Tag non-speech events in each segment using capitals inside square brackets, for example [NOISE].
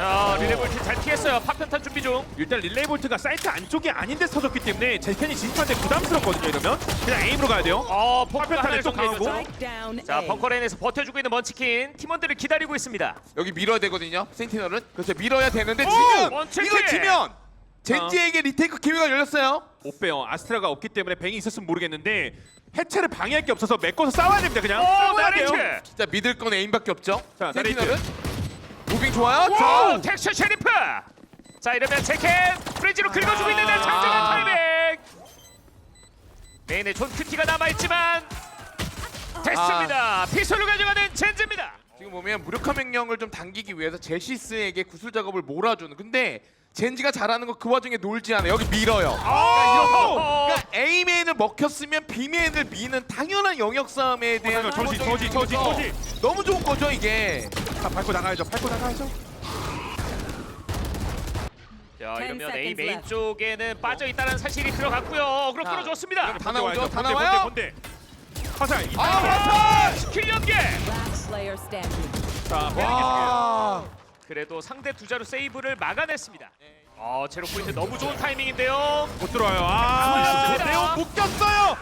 자 리레볼트 잘 피했어요. 파편탄 준비 중. 일단 릴레이 볼트가 사이트 안쪽이 아닌데 터졌기 때문에 제켄이 진입하는데 부담스럽거든요 이러면 그냥 에임으로 가야 돼요 어 펑크가 하나를 또 강하고. 정리해줬죠. 자. 벙커레인에서 버텨주고 있는 먼치킨 팀원들을 기다리고 있습니다. 여기 밀어야 되거든요. 센티널은 그래서 밀어야 되는데 오! 지면 원체크! 이거 지면 젠지에게 리테이크 기회가 열렸어요. 못 빼요 아스트라가 없기 때문에 뱅이 있었으면 모르겠는데 해체를 방해할 게 없어서 메꿔서 싸워야 됩니다 그냥 오 싸워야 돼요 나레이트. 진짜 믿을 건 에임밖에 없죠. 자, 센티널은 무빙 좋아요. 오 자, 텍스처 셰리프. 자 이러면 제켓 프리즈로 긁어주고 있는데 아. 장정한 타이밍. 메인에 존 큐티가 남아있지만 됐습니다. 피소를 가져가는 젠즈입니다. 지금 보면 무력화 명령을 좀 당기기 위해서 제시스에게 구슬 작업을 몰아주는. 근데 젠지가 잘하는 거 그 와중에 놀지 않아. 요 여기 밀어요. 어, 그러니까 A맨을 먹혔으면 B맨을 미는 당연한 영역 싸움에 대한 어, 저지, 기본적인 저지, 저지, 기초가 저지. 너무 좋은 거죠 이게. 자 밟고 나가야죠 밟고 나가야죠 자 이러면 A 메인. 쪽에는 빠져 있다는 사실이 들어갔고요. 어그로 자, 끌어줬습니다. 다 나오죠? 다 나와요? 본대, 본대. 화살 아, 아, 화살! 스킬 연계. Standing. 자 와. 그래도 상대 두자로 세이브를 막아냈습니다. 어 제로 포인트 너무 좋은 타이밍인데요. 못 들어와요 아 좋습니다. 네온 묶였어요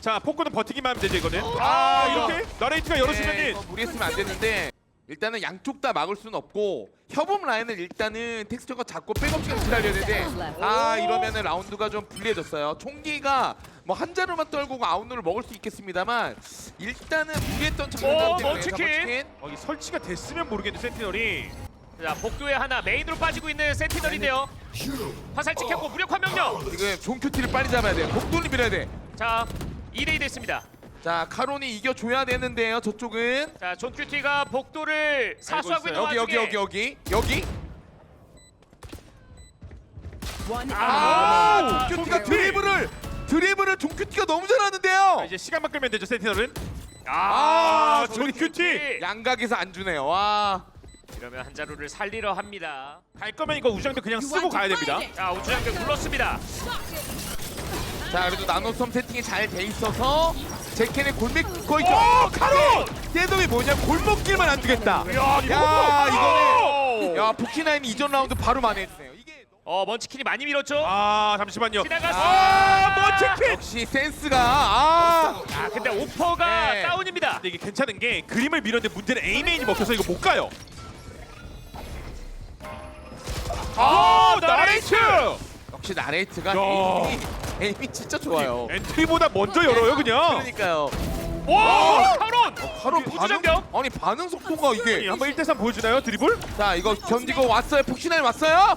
자 포크는 버티기만 하면 되죠 이거는 아 이렇게 나레이트가 네, 열어주면은 이거 무리했으면 안 되는데 일단은 양쪽 다 막을 수는 없고 협업 라인을 일단은 텍스처가 잡고 백업 시간 기다려야 되는데 아 이러면은 라운드가 좀 불리해졌어요. 총기가 뭐 한 자루만 떨고 아웃로를 먹을 수 있겠습니다만 일단은 무리했던 오, 장면 때문에 먼치킨. 어, 이 설치가 됐으면 모르겠는데 센티널이 자 복도에 하나 메인으로 빠지고 있는 센티널인데요. 화살 찍혔고 무력화 명령. 지금 존큐티를 빨리 잡아야 돼요. 복돈이 밀어야 돼. 자 2대2 됐습니다. 자 카론이 이겨줘야 되는데요. 저쪽은 자존 큐티가 복도를 사수하고 있는 여기 여기 와중에 여기 여기 여기 One 아 enemy remaining. 존큐티가 드리블을 드리블을 존큐티가 너무 잘하는데요. 자, 이제 시간만 끌면 되죠 센티널은 아, 존 큐티! 양각에서 안 주네요. 와. 이러면 한 자루를 살리려 합니다. 갈 거면 이거 우정도 그냥 쓰고 가야 됩니다 자 우주장벽 눌렀습니다. 자 그래도 나노섬 세팅이 잘 돼 있어서 제켄의 골목 거의 오, 카론! 떼돔이 뭐냐 골목길만 안 주겠다. 야, 야 이거 이거는 야 포키나인 이전 라운드 바로 만회했네요. 어 먼치킨이 많이 밀었죠. 아 잠시만요 지나갔어. 아 먼치킨 역시 센스가 아 아 근데 오퍼가 네. 다운입니다. 근데 이게 괜찮은 게 그림을 밀었는데 문제는 에이메인이 먹혀서 이거 못 가요 아 나레이트 역시 나레이트가 야. 에임이, 에임이 진짜 좋아요. 엔트리보다 먼저 열어요 그냥 그러니까요. 와 카론. 바로 반응 우주장벽. 아니 반응 속도가 이게 한번 1대3 보여주나요 드리블? 자 이거 견디고 왔어요. 폭신나인 왔어요.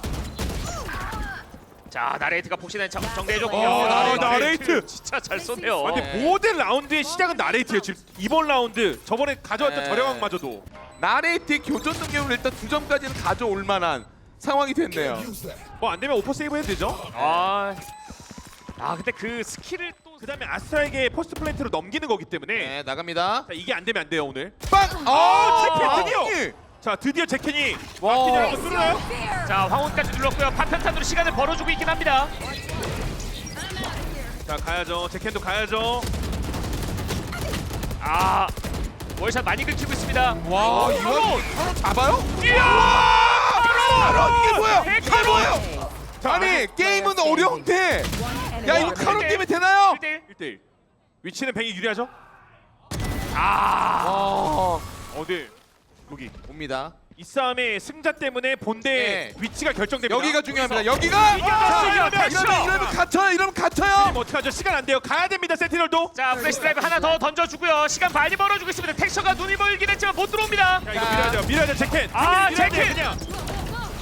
자 나레이트가 폭신한 정- 정리해줬고. 어, 야, 나레이트. 진짜 잘 쏘네요. 아, 근데 네. 모든 라운드의 시작은 나레이트예요 지금 이번 라운드 저번에 가져왔던 네. 저렴왕마저도 나레이트의 교전 능력을 일단 두 점까지는 가져올 만한 상황이 됐네요. 뭐 안 되면 오퍼 세이브 해도 되죠 아, 아 근데 그 스킬을 또 그 다음에 아스트라에게 포스트 플랜트로 넘기는 거기 때문에 네 나갑니다. 자, 이게 안 되면 안 돼요 오늘 빵! 아, 아, 제켄 드디어! 자 드디어 제켄이 와. 한번 뚫나요? 자 황혼까지 눌렀고요. 파편탄으로 시간을 벌어주고 있긴 합니다. 자 가야죠 제켄도 가야죠 아 월샷 많이 긁히고 있습니다. 와 카론! 이거 카론 잡아요? 이야! 카론 이게 뭐야? 백 이게 카론! 뭐예요? 아니 게임은 어려운데 야 이거 네. 카론 때문에 되나요? 1대1. 1대1 위치는 뱅이 유리하죠? 아어 어디? 여기 옵니다. 이 싸움의 승자 때문에 본대 네. 위치가 결정됩니다 여기가 중요합니다. 여기가 이겨냈어, 자, 이겨냈어. 이러면 이러면 갇혀요. 이러면 갇혀요. 그럼 어떡하죠? 시간 안 돼요 가야 됩니다 센티널도 자 플래시 드라이브 하나 더 던져주고요. 시간 많이 벌어주고 있습니다. 텍스처가 눈이 멀긴 했지만 못 들어옵니다. 자 이거 자. 밀어야죠 밀어야죠 제켄 아! 그냥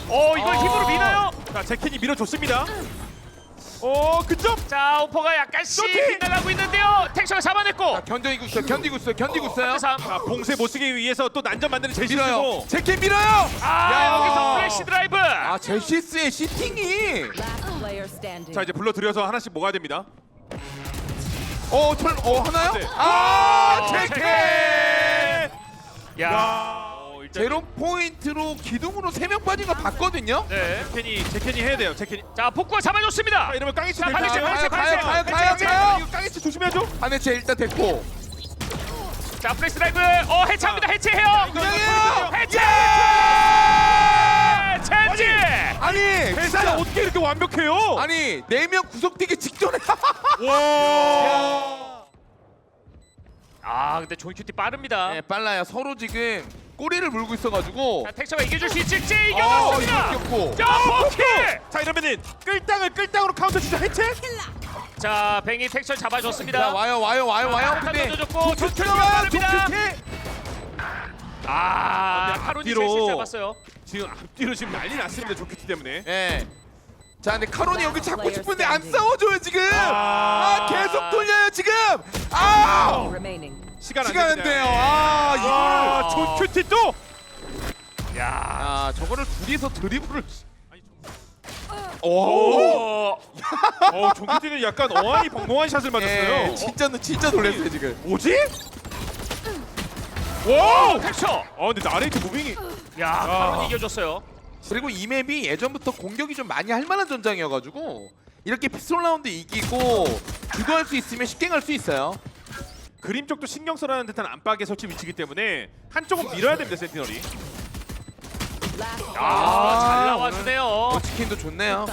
어 이걸 어. 힘으로 미나요? 자 제켄이 밀어줬습니다 어 그점 자 오퍼가 약간씩! 빗나가고 있는데요. 텍스처가 잡아냈고. 자, 견디고 있어요. 견디고 있어요. 견디고 있어요. 3. 자 봉쇄 못 쓰기 위해서 또 난전 만드는 밀어요. 제시스고 제키 밀어요. 아 야. 여기서 플래시 드라이브. 아 제시스의 시팅이 Last player standing. 자 이제 불러 들여서 하나씩 먹어야 됩니다 어, 절, 어 하나요? 네. 아, 어, 제키! 야. 제로 포인트로 기둥으로 세명 빠진 거 봤거든요. 네. 제켄이 제켄이 해야 돼요 제켄이 자 복구가 잡아줬습니다. 아 이러면 깡이치 자, 될 반대쪽, 거예요. 반대쪽, 가요, 가요. 가요, 반대쪽. 가요. 이거 깡이치 조심해야죠 한해체 일단 됐고. 자 플래시 드라이브. 어 해체합니다. 해체해요. 그냥해요. 해체. 벤지. 아니 회사는 진짜 어떻게 이렇게 완벽해요? 아니 네명 구속되기 직전에 [LAUGHS] 와. 아 근데 조이 큐티 빠릅니다. 네, 빨라요. 서로 지금 꼬리를 물고 있어가지고 자, 텍처가 이겨줄 수 있을지 어, 이겨줬습니다. 이겼고. 자, 포키. 자 이러면은 끌당을 끌당으로 카운터 주자 해체? 자, 뱅이 텍처 잡아줬습니다. 자 와요 와요 와요 와요. 아, 근데 조큐티가 조큐티가 와요. 빠릅니다. 조큐티. 아, 근데 카론이 앞뒤로. 실수 해봤어요. 지금 앞뒤로 지금 난리 났습니다 조큐티 때문에. 예. 자 근데 카론이 여기 잡고 싶은데 안 싸워줘요 지금. 아. 아 계속 돌려요 지금. 아 Remaining. 시간 안 시간 안 됩니다. 돼요. 아 이걸. 아, 조큐티 또. 야. 아 저거를 둘이서 드리블을. 오. 오. 어 조큐티는 약간 어안이 벙벙한 샷을 맞았어요. 예, 진짜 진짜 놀랐어요 지금. 뭐지? 오, 텍처. 아 근데 나레이트 무빙이 야, 카론이 이겨줬어요. 그리고 이 맵이 예전부터 공격이 좀 많이 할 만한 전장이어가지고 이렇게 피스톨 라운드 이기고 주도할 수 있으면 쉽게 갈 수 있어요. 그림 쪽도 신경 써라는 듯한 안팎의 설치 위치이기 때문에 한쪽은 밀어야 됩니다 센티널이. Last 아, 잘 오늘 나와주네요. 어, 치킨도 좋네요.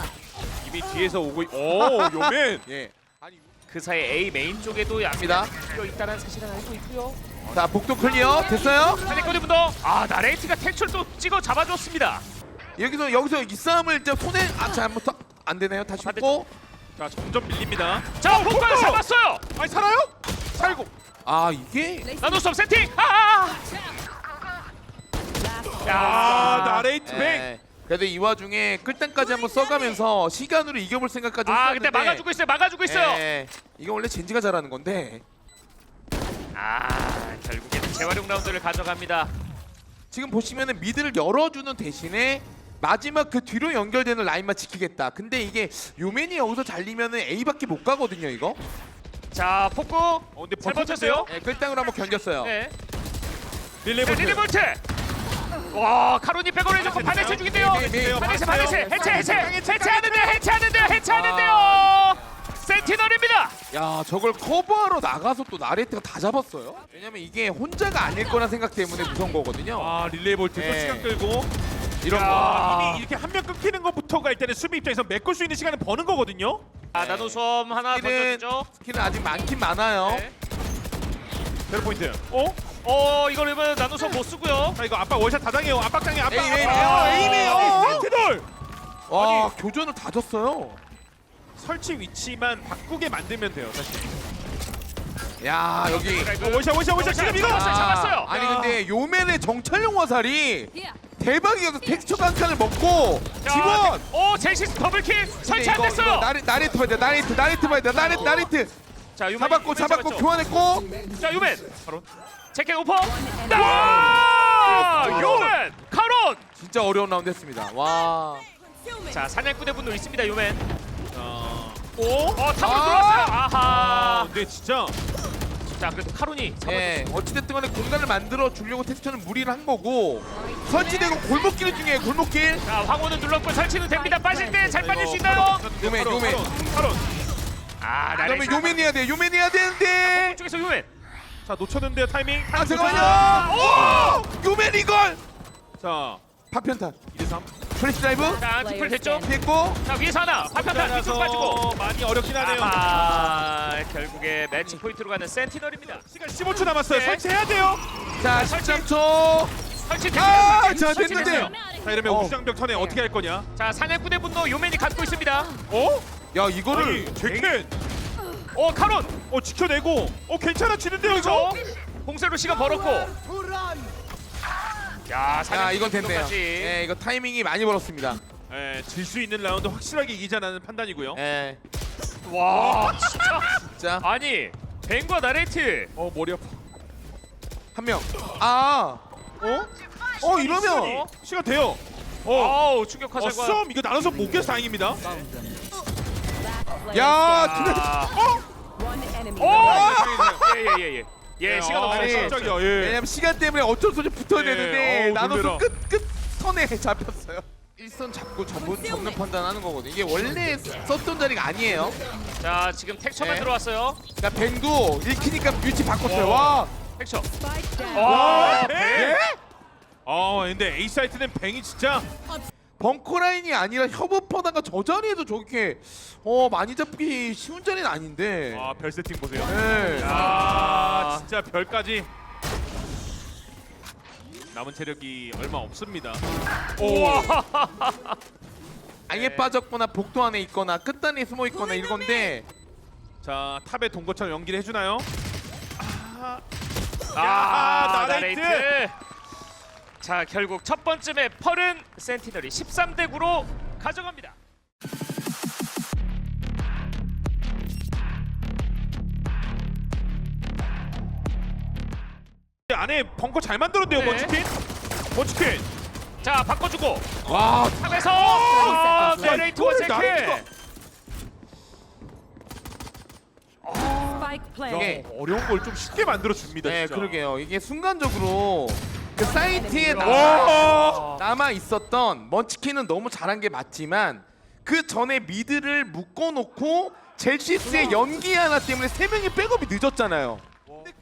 이미 뒤에서 오고 있... 오 요맨. 예. 아니 그 사이 A 메인 쪽에도 갑니다. 여 있다는 사실은 알고 있고요. 자 복도 클리어 됐어요. 살리코드 분도 아 나레이트가 또 찍어 잡아줬습니다. 여기서 여기서 이 싸움을 이제 손에 아 잘못 안 되네요. 다시 붙고 자 점점 밀립니다. 자 폭발 잡았어요. 아니 살아요? 살고. 아 이게 나노섬 세팅. 아! 야. 아 나레이트 뱅. 예. 그래도 이 와중에 끌당까지 한번 써가면서 시간으로 이겨볼 생각까지 아 했었는데 근데 막아주고 있어요. 막아주고 있어요. 예. 이거 원래 젠지가 잘하는 건데 아 결국에는 재활용 라운드를 가져갑니다. 지금 보시면은 미드를 열어주는 대신에 마지막 그 뒤로 연결되는 라인만 지키겠다. 근데 이게 요맨이 여기서 잘리면은 A밖에 못 가거든요, 이거. 자 폭구 어 근데 잘 버텼어요? 버텼어요. 예, 끌당으로 한번 견뎠어요. 네. 릴레이볼트. 리리볼트. 와 카론이 백업을 해줬고. 네, 네, 네. 바네스 바네스 해체 해체 해체하는데요 해체하는데요 해체하는데요. 센티널입니다. 야, 저걸 커버하러 나가서 또 나레트가 다 잡았어요. 왜냐면 이게 혼자가 아닐 거란 생각 때문에 무서운 거거든요. 아 릴레이볼트 또 네. 시간 끌고. 이런 거. 아, 이미 이렇게 한 명 끊기는 것부터가 일단은 수비 입장에서 메꿀 수 있는 시간을 버는 거거든요. 아 나노섬 하나 스킬은, 던져주죠. 스킬은 아직 많긴 많아요. 네. 제로 포인트. 어? 어 이거는 나노섬 못 쓰고요. 자 이거 압박 월샷 다 당해요. 압박 당해 압박. 에이, 에이, 압박. 에이, 에이메요. 어, 센티널. 와, 교전을 다 졌어요. 설치 위치만 바꾸게 만들면 돼요 사실. 야, 여기. 어, 월샷 월샷 월샷 지금 이거. 잡았어요, 잡았어요. 아니 야. 근데 요맨의 정찰용 화살이 Yeah. 대박이어서 텍스처 강탄을 먹고 지원. 오 제시스 더블킬 설치 안 됐어요. 이거 나레 나레트 봐야 돼. 나레트 나레트 봐야 돼. 나레트 나레트. 자 유맨 잡았고 유맨 잡았고 잡았죠. 교환했고. 자 유맨 바로. 체킹 오퍼. 아 유맨 카론. 진짜 어려운 라운드 했습니다. 와. 자 사냥꾼의 분도 있습니다 유맨. 자. 오. 어 탑으로 아! 들어왔어요. 아 아하. 근데 진짜 자 그래도 카론이. 예. 어찌됐든 간에 공간을 만들어 주려고 텍스처는 무리를 한 거고 설치되고 골목길 중에 골목길. 자 황호는 눌렀고 설치는 됩니다. 빠질 때 잘 빠질 수 있나요? 요맨, 요맨. 바로. 아 나레이트. 요맨 해야 돼. 요맨 해야 되는데. 쪽에서 유맨. 자 놓쳤는데요 타이밍. 아 잠깐만요. 오! 요맨 이걸. 자 파편탄. 2대 3. 프레시 드라이브. 자 디플 됐죠? 피했고. 자 위에서 하나. 파편탄 뒤쪽 빠지고. 많이 어렵긴 하네요. 아 결국에 매치 포인트로 가는 센티널입니다. 시간 15초 남았어요. 네. 설치해야 돼요. 자 13초. 설치 아, 됐어요. 자, 설치 됐는데. 됐어요. 자 이러면 어. 우주장벽 턴에 어떻게 할 거냐? 자 사냥꾼의 분노 요맨이 갖고 있습니다. 어? 야 이거를 아니 제켄. 어 카론. 어 지켜내고. 어 괜찮아 지는데요 이거? 그렇죠? 공세로 시간 벌었고. 야야 사냥꾼 이건 됐네요. 예, 이거 타이밍이 많이 벌었습니다. 예, 질 수 있는 라운드 확실하게 이기자라는 판단이고요. 예, 와 진짜. [LAUGHS] 자, 아니 벤과 나레이트. 어 머리 아파. 한 명. 아, 어? 어 이러면 시간 돼요. 어. 어우 충격 어, 화살과. 썸 이거 나눠서 못 깨서 다행입니다. 야, standing. 아. One enemy. 오. remaining. 예 예 예 예. 예 시간 아, 없어요. 아니, 시간 깜짝이야. 예. 왜냐면 시간 때문에 어쩔 수 없이 붙어야 예, 되는데 어우, 나눠서 놀래라. 끝끝 선에 잡혔어요. 일선 잡고 전문 접는 판단하는 거거든. 이게 원래 썼던 자리가 아니에요. 자 지금 텍처만 네. 들어왔어요. 그러니까 뱅도 읽히니까 위치 바꿨어요. 와. 와, down. 와. 뱅! 아 근데 A 사이트는 뱅이 진짜 벙커 라인이 아니라 협업하다가 저 자리에도 저렇게 어 많이 잡기 쉬운 자리는 아닌데. 아, 별 세팅 보세요. 네. 아, 진짜 별까지. 남은 체력이 얼마 없습니다. 아예 빠졌거나 복도 안에 있거나 끝단에 숨어 있거나 이건데 자, 탑에 동거처럼 연기를 해주나요? 아, 야, 나레이트. 자, 결국 첫 번째 맵 펄은 센티널이 13대 9로 가져갑니다. 안에 벙커 잘 만들었네요, 네. 먼치킨. 먼치킨. 자, 바꿔주고 와 탑에서 planted. 이게 어려운 걸 좀 쉽게 만들어 줍니다. 네 진짜. 그러게요 이게 순간적으로 그 사이트에 나, 와! 남아 있었던 먼치킨은 너무 잘한 게 맞지만 그 전에 미드를 묶어놓고 젤시스의 연기 하나 때문에 세 명이 백업이 늦었잖아요.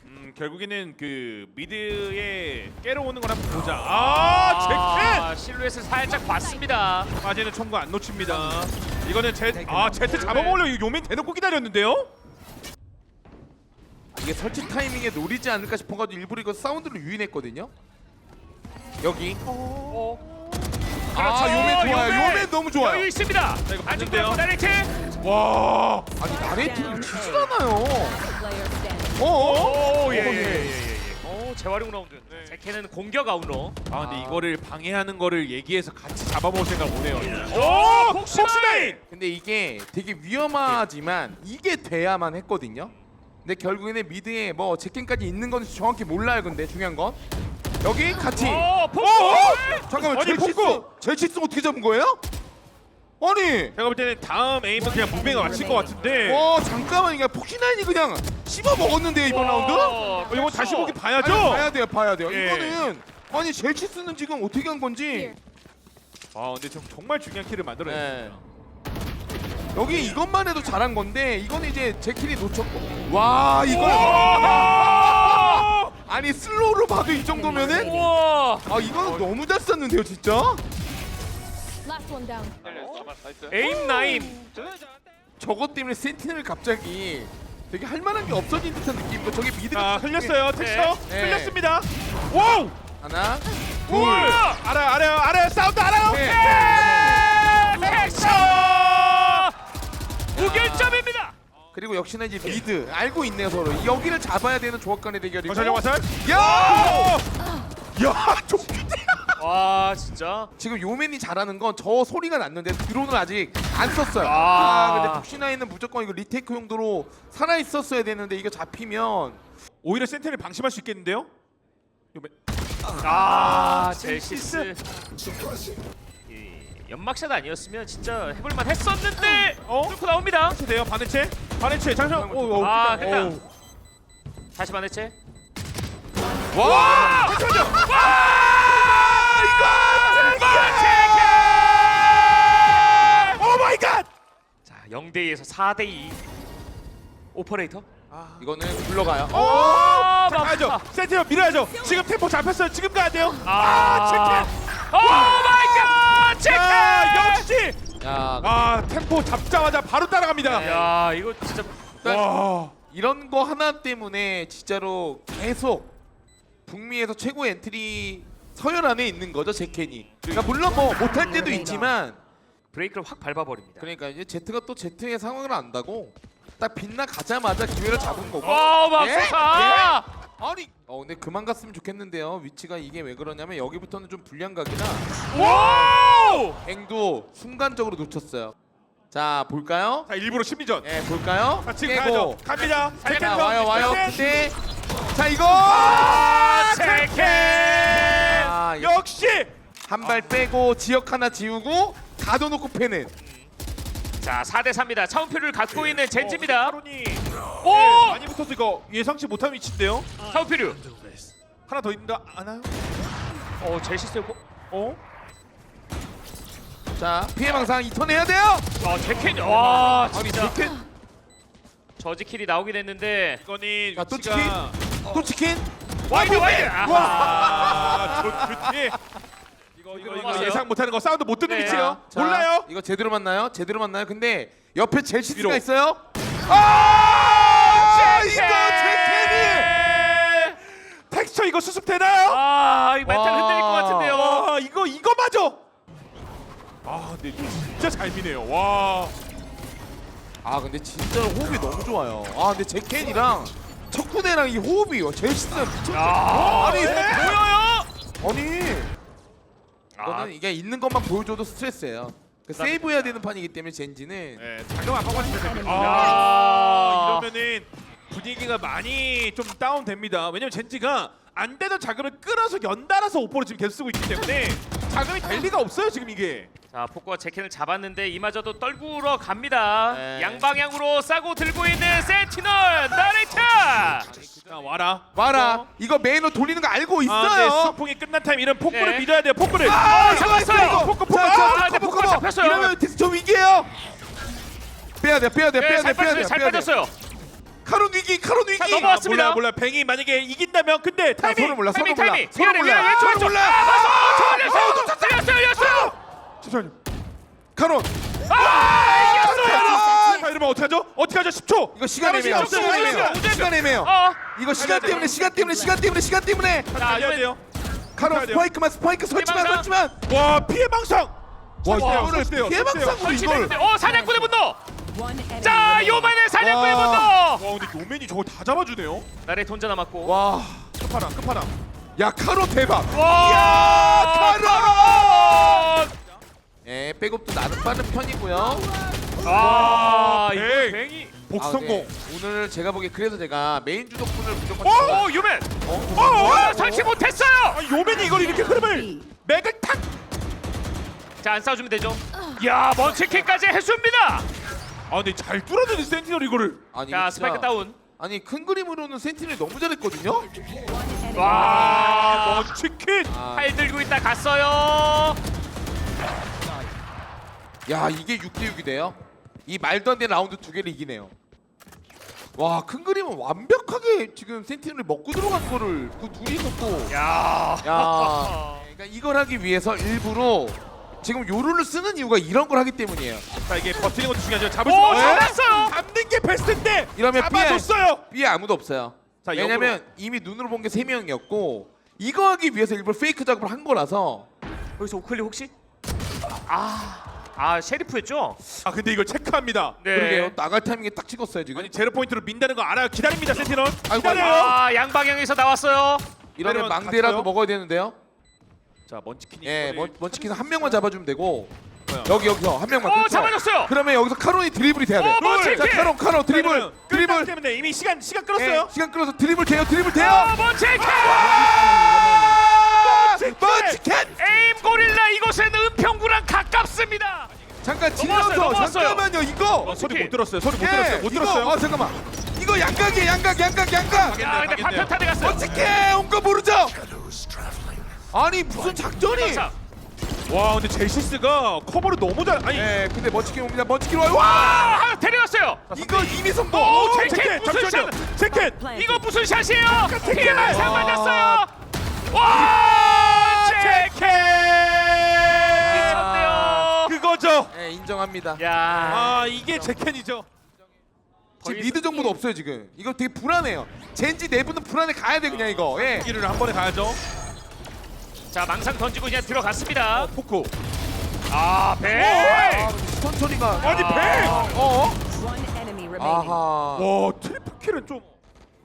음, 결국에는 그 미드에 깨러 오는 걸 한번 보자. 아, 아, 실루엣을 살짝 봤습니다. 제트 빠지는 총구 안 놓칩니다. 이거는 제, 아 제트 잡아먹으려고 이거 요민 대놓고 기다렸는데요. 이게 설치 타이밍에 노리지 않을까 싶어가지고 일부러 이거 사운드를 유인했거든요. 여기. 그렇죠. 아 요맨 좋아요. 요맨. 요맨 너무 좋아요. 여유 있습니다. 이거 안쪽으로 봤는데요? 나레이트. 와, 아니 나레이팅을 치질 않아요. Player standing. 어? 오, 예, 어, 예, 예, 예, 예. 오, 재활용 라운드. 네. 제키는 공격 아웃로. 아 근데 이거를 방해하는 거를 얘기해서 같이 잡아먹을 생각 못해요. 오, 폭신라인! 근데 이게 되게 위험하지만 이게 돼야만 했거든요. 근데 결국에는 미드에 뭐 제킹까지 있는 건지 정확히 몰라요. 근데 중요한 건 여기 같이. 오, 폭. 잠깐만 아니, 폭구! 젤치스 어떻게 잡은 거예요? 아니 제가 볼 때는 다음 에임은 그냥 무빙가 맞힐 것 같은데. 어 잠깐만 이게 폭신라인이 그냥 씹어 먹었는데 이번 라운드? 어, 이거 다시 보기 봐야죠. 아니, 봐야 돼요 봐야 돼요 예. 이거는 아니 젤치스는 지금 어떻게 한 건지 아 근데 좀 정말 중요한 킬을 만들어냈습니다. 여기 이것만 해도 잘한 건데 이건 이제 제킬이 놓쳤고 와 이걸 아! 아니 슬로우로 봐도 이 정도면은 우와. 아 이거는 너무 잘 쐈는데요 진짜 Last one down. 에임 나인. 저것 때문에 센티넬 갑자기 되게 할 만한 게 없어진 듯한 느낌이고 저게 미드가 자 흘렸어요 텍스처 네. 흘렸습니다. 와우! 하나 둘 알아요 알아요 알아요 사운드 알아요. 네. 텍스. 무결점입니다. 그리고 역시나 이제 미드 알고 있네요 서로 여기를 잡아야 되는 조합 간의 대결이고 전력 화살. 야! 야! 좀 와, 진짜. 지금 요맨이 잘하는 건 저 소리가 났는데 드론을 아직 안 썼어요. 아. 아, 근데 폭신라인은 무조건 이거 리테이크 용도로 살아 있었어야 되는데 이거 잡히면 오히려 센터를 방심할 수 있겠는데요? 요맨. 아, 젤시스. 이 연막샷 아니었으면 진짜 해볼만 했었는데 어? 뚫고 나옵니다. 돼요 바네체 바네체 잠시만. 오, 오, 아, 끝나-. 다시 반해체. 와! 오 마이 갓! 자, 0대 2에서 4대 2. 오퍼레이터. 이거는 굴러가요. 오! 아, 자, 가야죠. 센터 밀어야죠. 지금 템포 잡혔어요. 지금 가야 돼요. 아, 오 마이 갓! 체크! 아, 역시. 야, 아, 템포 잡자마자 바로 따라갑니다. 야, 이거 진짜 와. 이런 거 하나 때문에 진짜로 계속 북미에서 최고 엔트리 서열 안에 있는 거죠, 제켄이. 그러니까 물론 뭐 못할 때도 있지만 브레이크를 확 밟아버립니다. 그러니까 이제 제트가 또 제트의 상황을 안다고 딱 빛나 가자마자 기회를 잡은 거고. 와, 예? 막사! 아니, 어 근데 그만 갔으면 좋겠는데요. 위치가 이게 왜 그러냐면 여기부터는 좀 불량 각이나 와! 행도 순간적으로 놓쳤어요. 자 볼까요? 자, 일부러 심리전. 네 볼까요? 자, 지금 깨고. 가야죠. 갑니다. 자 와요 와요. 근데 자 이거 체크! 아, 역시 한 발 빼고 지역 하나 지우고 가둬놓고 패는. 자, 4대 3입니다. 차운표를 갖고 있는 젠지입니다. 하론이 오! 네, 많이 붙어서 이거 예상치 못한 위치인데요. 차운표류. 하나 더 있는데 하나요? 어, 젤시스고. 어? 자 피해 망상 2턴 해야 돼요. 아, 제켄. 와, 아니 진짜. 이렇게 저지 킬이 나오긴 했는데. 이거는 자, 또 위치가 또 치킨. 와이드 와이드. 아하. 와, 좋 좋지. [LAUGHS] 이거, 이거 이거? 예상 못하는 거 사운드 못 듣는 네. 위치요. 자, 몰라요? 이거 제대로 맞나요? 제대로 맞나요? 근데 옆에 젤시스가 위로. 있어요. 아! 이거 제켄이! 텍스처 이거 수습 되나요? 아, 이 멘탈 와. 흔들릴 것 같은데요. 와 이거 이거 맞아. 아 근데 진짜 잘 미네요. 와. 아 근데 진짜 호흡이 너무 좋아요. 아 근데 제켄이랑 척후네랑 이 호흡이 젤시스가 미쳤어. 아, 아니 네. 보여요? 아니 아, 이거는 이게 있는 것만 보여줘도 스트레스예요. 그 세이브해야 되는 판이기 때문에 젠지는 네, 자금 싶을 텐데. 야. 아, 이러면은 분위기가 많이 좀 다운됩니다. 왜냐면 젠지가 안 되던 자금을 끌어서 연달아서 오퍼를 지금 계속 쓰고 있기 때문에 자금이 될 리가 없어요 지금 이게. 자, 포커가 제켄을 잡았는데 이마저도 떨구러 갑니다. 네. 양방향으로 싸고 들고 있는 센티널 나레이트. 자 와라. 봐라 이거 메인으로 돌리는 거 알고 아, 네, 있어요. 수풍이 끝난 타임 이런 포크를 네. 믿어야 돼요. 포크를. 아, 잡았어요. 이거 포커, 포커. 자, 아, 포커, 포커가 포커. 잡혔어요. 이러면 저 위기예요. 빼야 돼, 빼야 돼, 네, 빼야 돼, 잘 빼야 돼, 빠졌어요. 잘 빼야 돼. 빠졌어요. 카론 위기, 카론 위기. 자, 넘어왔습니다. 몰라 몰라. 뱅이 만약에 이긴다면 근데 자, 타이밍. 서로 몰라, 서로 타이밍 몰라, 타이밍. 서로 미안해, 미안해. 몰라, 왼쪽 서로 왼쪽. 몰라. 아, 맞아. 저 열렸어요. 열렸어요. 열렸어요. 잠시만요. 카론. 아, 이겼어요. 자, 이러면 어떻게 하죠? 어떻게 하죠? 10초. 이거 시간 애매해요. 시간 시간 없어요. 애매해요. 시간 시간 애매해요. 어. 이거 시간 때문에, 시간 때문에, 시간 때문에, 시간 때문에. 자, 이번엔 돼요. 카론 돼요. 스파이크만, 스파이크 설치만, 피해망상. 설치만. 와 피해 방상. 와, 설치돼요, 이거를 설치돼요, 피해망상으로 이걸. 설치됐는데. 어, 사냥꾼의 분노. 자. 요만의 사냥꾼의 와. 분노. 와 근데 요맨이 저걸 다 잡아주네요. 나레 혼자 남았고. 와, 끝판왕 끝판왕. 야, 카론 대박. 와. 카론! 예, 백업도 나름 빠른 편이고요. 아, 이거 뱅. 뱅이. 복 아, 성공. 네. 오늘 제가 보기에 그래서 제가 메인 주도권을 무조건 어? 잡아- 오, 유맨. 어? 어, 설치 못했어요. 아, 요맨이 이걸 이렇게 흐름을 맥을 탁. 자, 안 싸워주면 되죠. 야, 먼치킨까지 해줍니다. 아 근데 잘 뚫어내는 센티널 이거를. 아니, 자, 진짜- 스파이크 다운. 아니 큰 그림으로는 센티넬 너무 잘했거든요. 와, 아 치킨. 아, 팔 들고 있다 갔어요. 야 이게 6대 6이 돼요. 이 말도 안 되는 라운드 두 개를 이기네요. 와 큰 그림은 완벽하게 지금 센티넬을 먹고 들어간 거를 그 둘이 놓고 야. 야 그러니까 이걸 하기 위해서 일부러 지금 요루를 쓰는 이유가 이런 걸 하기 때문이에요. 자 이게 버티는 것도 중요하죠. 잡을 오, 수 없어요. 잡았어요. 잡는 게 베스트인데. 이러면 잡아줬어요. B에 아무도 없어요. 자, 왜냐면 역으로. 이미 눈으로 본게세 명이었고 이거 하기 위해서 일부러 페이크 작업을 한 거라서 여기서 우클릭 혹시? 아, 아 셰리프였죠? 아 근데 이걸 체크합니다. 네. 그러게요 나갈 타이밍에 딱 찍었어요 지금. 아니 제로 포인트로 민다는 거 알아요. 기다립니다. 아이고, 기다려요. 아, 양방향에서 나왔어요. 이러면 망대라도 갔어요? 먹어야 되는데요. 자 먼치킨이. 예, 이거를- 먼, 먼치킨 한 명만 잡아주면 되고 뭐야? 여기 여기서 한 명만. 어, 그렇죠? 잡아줬어요. 그러면 여기서 카론이 드리블이 돼야 돼. 어, 먼치킨. 자, 카론, 카론 드리블, 그러면 끝나기 드리블. 때문에 이미 시간 시간 예, 끌었어요. 시간 끌어서 드리블 돼요, 드리블 돼요. 어, 먼치킨! 아, 먼치킨. 에임 고릴라 이곳은 은평구랑 가깝습니다. 잠깐 넘어왔어요, 질러서 넘어왔어요. 잠깐만요 이거. 어, 소리 못 들었어요. 소리 못 예, 들었어요. 못 이거, 들었어요. 아 잠깐만. 이거 양각이에요, 양각, 양각, 양각. 야, 근데 가겠네요. 파편타대 갔어요. 어떻게 온 거 모르죠? 아니 무슨 작전이? 자, 와 근데 제시스가 커버를 너무 잘. 아니 예, 근데 먼치킨 옵니다. 먼치킨 와요. 와! 아, 하나 데려갔어요. 이거 이미 성공. 오, 제켓 제켓 무슨 잠시만요. 샷? 제켓. Planted. 이거 무슨 샷이에요? 피해 와. 망상 맞았어요. 와, 제켓 미쳤네요. 그거죠. 예, 인정합니다. 야, 아 이게 제켄이죠. 지금 미드 정보도 없어요 지금. 이거 되게 불안해요. 젠지 내부는 불안해 가야 돼 그냥 이거. 예. 기를 한 번에 가야죠. 자 망상 던지고 그냥 들어갔습니다. 포코. 아, 배. 아, 천천히가. 아니 배. 어? One enemy remaining. 아하. 와 트리플 킬은 좀.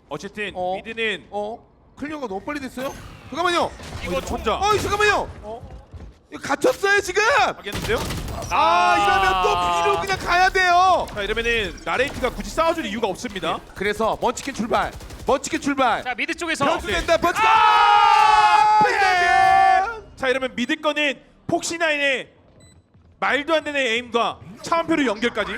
어쨌든 어? 미드는 어? 클리어가 너무 빨리 됐어요? 잠깐만요. 이거 이거 혼자. 어이 잠깐만요. 이거 갇혔어요 지금. 하겠는데요? 아, 이러면 또 B로 그냥 가야 돼요. 자 이러면은 나레이트가 굳이 싸워줄 이유가 없습니다. 그래서 먼치킨 출발. 먼치킨 출발. 자 미드 쪽에서 변수 된다. 먼치킨. 아! 아! 자 이러면 미드 거는 폭시나인의 말도 안 되는 에임과 차원표를 연결까지.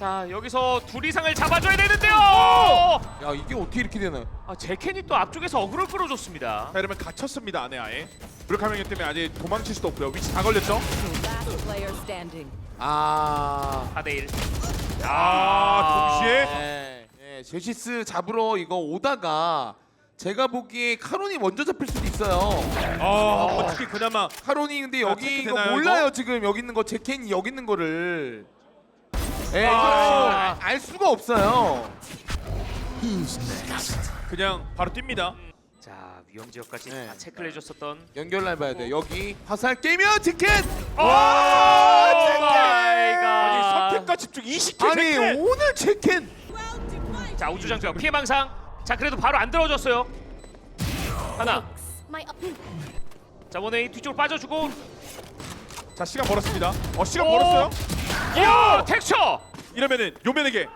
자 여기서 둘 이상을 잡아줘야 되는데요. 야 이게 어떻게 이렇게 되나요? 아 제켄이 또 앞쪽에서 어그를 끌어줬습니다. 자 이러면 갇혔습니다 안에 아예. 무력화명령 때문에 아직 도망칠 수도 없고요. 위치 다 걸렸죠? Last player standing. 아. 4대 1. 아 동시에 예, 예, 제시스 잡으러 이거 오다가 제가 보기에 카론이 먼저 잡힐 수도 있어요. 아, 어떻게 그나마 카론이 근데 자, 여기 이거 되나요, 몰라요 이거? 지금 여기 있는 거 제켄이 여기 있는 거를. 예, 아. 알, 알 수가 없어요. 그냥 바로 뜁니다. 자 위험 지역까지 네. 다 체크를 해줬었던 연결 해봐야 돼. 여기 화살 깨면 제켄. 와 아니 마이 선택과 집중 20킬 아니 제켄. 오늘 제켄. 자 우주장벽 피해 망상 자 그래도 바로 안 들어줬어요 하나 My 자 원웨이 뒤쪽으로 빠져주고 자 시간 벌었습니다. 어 시간 오! 벌었어요. 야 텍스처 이러면은 요맨에게.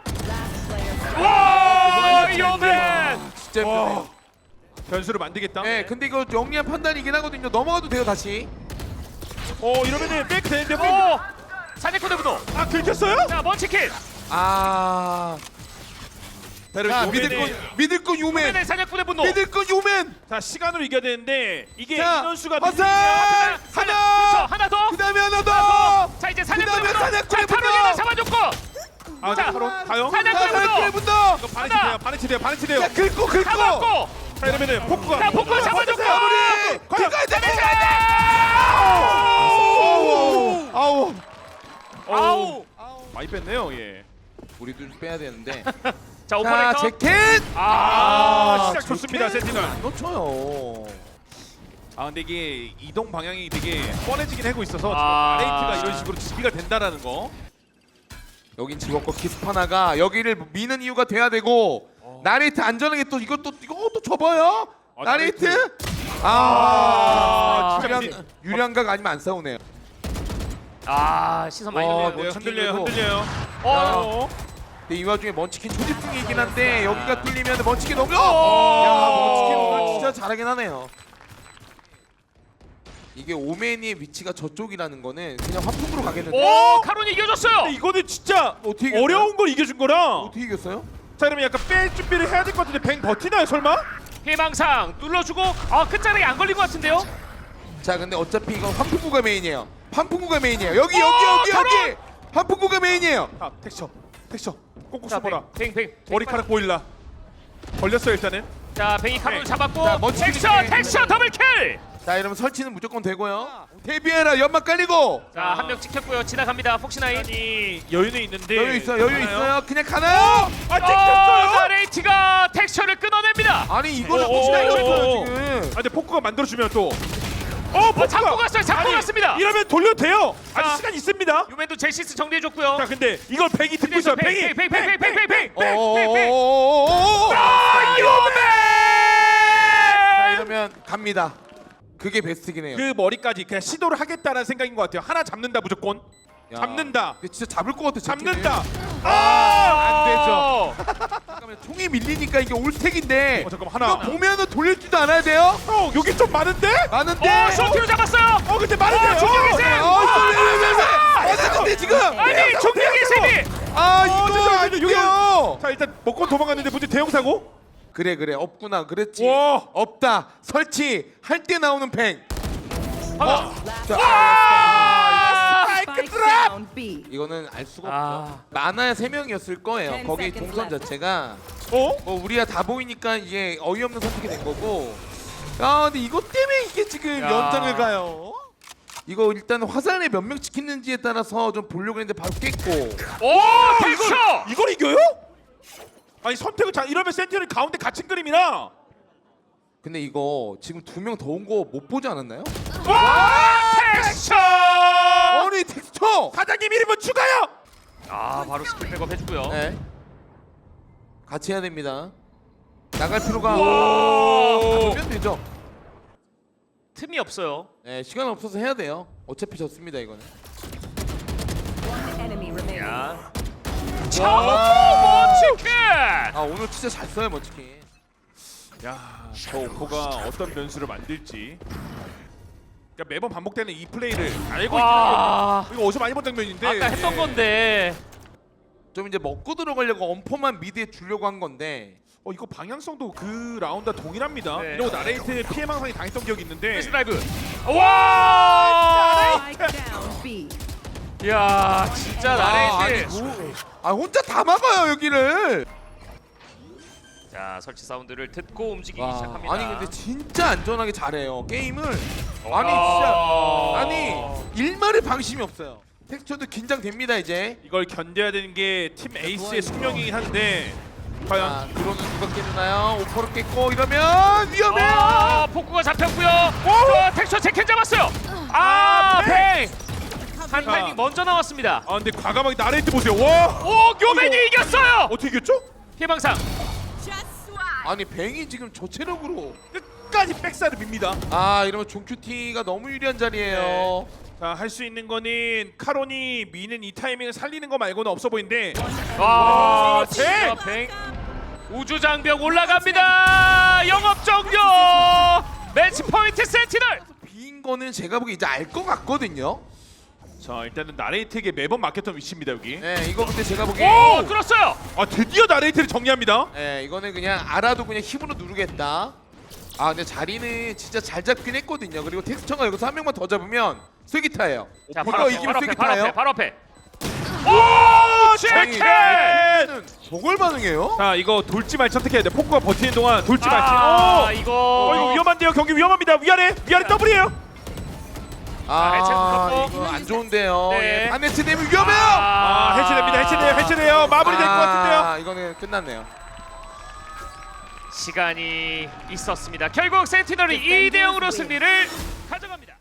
와 요맨 진짜 와. 변수를 만들겠다. 네, 근데 이거 영리한 판단이긴 하거든요. 넘어가도 돼요 다시. 어 이러면은 백 되는데 백. 오 사냥꾼의 분노 아 긁혔어요? 자 먼치킨 아. 자, 자 요맨이- 믿을 건 믿을 건 요맨. 요맨의 사냥꾼의 분노 믿을 건 요맨. 자 시간으로 이겨야 되는데 이게 자 인원수가 화살 그렇죠 하나. 하나 더 그다음에 하나 더. 자 이제 사냥꾼의 그다음에 분노 자 사냥꾼의 분노! 타로니를 잡아줬고 아 자, 바로 가요. 사냥꾼의 분노. 이거 반해치 하나! 돼요. 반해치 돼요. 반해치 돼요. 자 긁고 긁고. 잡았고 자 이러면은 폭구가. 자 폭구 잡아줬고 마무리. 긁어야 돼. 아우. 아우 많이 뺐네요. 예. 우리도 좀 빼야 되는데. [LAUGHS] 자 자 오퍼레이터 제켓. 아 시작 좋습니다, 센티널. 안 놓쳐요. 아 근데 이게 이동 방향이 되게 뻔해지긴 하고 있어서 아. 지금 아레이트가 이런 식으로 지비가 된다라는 거. 여긴 직업과 키스파나가 여기를 미는 이유가 돼야 되고 나레이트 안전하게 또 이것도 이것도 접어요. 아, 나레이트. 나레이트. 아, 진짜 유량 유량각 아니면 안 싸우네요. 아 시선 많이 어, 돌려요 뭐 흔들려요. 흔들려요. 어 근데 이 와중에 먼치킨 초집중이긴 한데 여기가 뚫리면 먼치킨 넘겨. 어. 야 먼치킨 오늘 진짜 잘하긴 하네요. 이게 오맨의 위치가 저쪽이라는 거는 그냥 화풍으로 가겠는데 오 카론이 이겨줬어요 근데 이거는 진짜 어떻게 이겼어요? 어려운 걸 이겨준 거라. 어떻게 이겼어요? 자 그러면 약간 뺄 준비를 해야 될 것 같은데 뱅 버티나요 설마? 피해망상 눌러주고 아 끝자락에 안 걸린 것 같은데요 자 근데 어차피 이건 환풍구가 메인이에요. 환풍구가 메인이에요. 여기 오, 여기 여기 저런! 여기 환풍구가 메인이에요. 아 텍스처 텍스처 꼭꼭 자, 씹어라. 뱅, 뱅, 뱅. 머리카락 보일라. 걸렸어요 일단은. 자 뱅이 카론을 네. 잡았고 자, 멋지게 텍스처 이렇게. 텍스처 더블킬 자 이러면 설치는 무조건 되고요. 데뷔해라 연막 깔리고 자 한 명 찍혔고요 지나갑니다 폭신아이 여유는 있는데. 여유 있어 여유? 있어요. 그냥 가나요? 아 어, 찍혔어요. 나레이트가 텍스처를 끊어냅니다 아니 이거는 오, 오, 오, 지금. 아 근데 포크가 만들어주면 또. 어 어. 잡고 갔어요 잡고 아니, 갔습니다 이러면 돌려도 돼요. 아직 자. 시간 있습니다. 유맨도 제시스 정리해줬고요 자 근데 이걸 뱅이 듣고 있어요. 뱅이. 뱅뱅뱅뱅뱅뱅뱅 어어어어어어. 아자 유맨 이러면 갑니다. 그게 베스트긴 해요. 그 머리까지 그냥 시도를 하겠다라는 생각인 것 같아요. 하나 잡는다 무조건. 야. 잡는다. 근데 진짜 잡을 것 같아. 잡는다. 안 되죠. 되죠 잠깐만 총이 밀리니까 이게 올스택인데. 어 잠깐만 하나. 이거 보면은 돌릴지도 않아야 돼요. 어 여기 좀 많은데? 많은데. 어 쇼티로 잡았어요 어 근데 많은데요. 어, 중력의 셈! 어, 맞았는데 지금. 아니 종력의 셈이 아 어, 이거 안 돼요. 자 일단 먹고 도망갔는데 문제 대형 사고. 그래 그래 없구나 그랬지. 와. 없다. 설치 할 때 나오는 팽. 하나 자, 아, B. 이거는 알 수가 아. 없죠. 많아야 세 명이었을 거예요. 거기 seconds 동선 left. 자체가 어? 뭐 우리가 다 보이니까 이게 어이없는 선택이 된 거고. 아 근데 이것 때문에 이게 지금 야. 연장을 가요. 이거 일단 화살에 몇명 찍히는지에 따라서 좀 보려고 했는데 바로 깼고. 오 텍스처 이걸 이겨요? 아니 선택을 잘 이러면 센티널 가운데 갇힌 그림이라. 근데 이거 지금 두 명 더 온 거 못 보지 않았나요? 와 텍스 텍스처. 사장님 이름은 추가요. 아 바로 스킬 백업 해주고요 네. 같이 해야 됩니다. 나갈 필요가 오. 없으면 되죠. 틈이 없어요 네, 시간 없어서 해야 돼요. 어차피 졌습니다 이거는. One enemy remaining. 야 차고 먼치킨 아 오늘 진짜 잘 써요 멋지kin. 야, 저 오퍼가 어떤 변수를 만들지. 그러니까 매번 반복되는 이 플레이를 알고 와. 있는 거. 이거 어디서 많이 본 장면인데. 아까 했던 예. 건데 좀 이제 먹고 들어가려고 엄포만 미드에 주려고 한 건데 어 이거 방향성도 그 라운드와 동일합니다. 네. 이러고 나레이트 피해 망상이 당했던 기억이 있는데. 패스 드라이브 와 down B. 야 진짜 아, 나레이트 아니, 뭐, 아 혼자 다 막아요 여기를 자 설치 사운드를 듣고 움직이기 와, 시작합니다. 아니 근데 진짜 안전하게 잘해요 게임을. 아니 아. 진짜 아니 일말의 방심이 없어요. 텍스처도 긴장됩니다 이제. 이걸 견뎌야 되는 게 팀 에이스의 숙명이긴 한데 과연 아, 드론은 누가 깨주나요? 오퍼를 깼고 이러면 위험해요. 아, 폭구가 잡혔고요. 자, 텍스처 제캔 잡았어요. 아, 아, 팽. 한 타이밍 먼저 나왔습니다. 아 근데 과감하게 나레이트 보세요. 와 오, 교맨이 이겼어요. 어떻게 이겼죠? 희망상. 아니 뱅이 지금 저 체력으로. 끝까지 백사를 밉니다. 아 이러면 종큐티가 너무 유리한 자리예요. 자할 수 있는 거는 카론이 미는 이 타이밍을 살리는 거 말고는 없어 보이는데 와, 팽! 진짜 팽. 우주 장벽 올라갑니다. 영업 종료. 매치 포인트 센티널. 비인 거는 제가 보기 이제 알 것 같거든요. 자 일단은 나레이트에게 매번 맡겼던 위치입니다 여기. 네 이거 근데 제가 보기. 오, 뚫었어요. 아 드디어 나레이트를 정리합니다. 네 이거는 그냥 알아도 그냥 힘으로 누르겠다. 아 근데 자리는 진짜 잘 잡긴 했거든요. 그리고 텍스처가 여기서 한 명만 더 잡으면 쇠기타예요. 자, 이거 바로 앞에, 이기면 바로 앞에, 바로 앞에, 쇠기타예요. 바로 앞에. 오 체크! 저걸 반응해요? 자 이거 돌지 말지 선택해야 돼. 포크가 버티는 동안 돌지 말지. 아, 오! 이거. 어 이거 위험한데요. 경기 위험합니다. 위아래 위아래 더블이에요. 아 붙었고. 이거 안 좋은데요. 네. 예, 반네트 되면 위험해요. 아 해체됩니다. 해체돼요. 해체돼요. 마무리 될 것 같은데요. 아 이거는 끝났네요. 시간이 있었습니다. 결국 센티널이 2대 0으로 승리를 가져갑니다.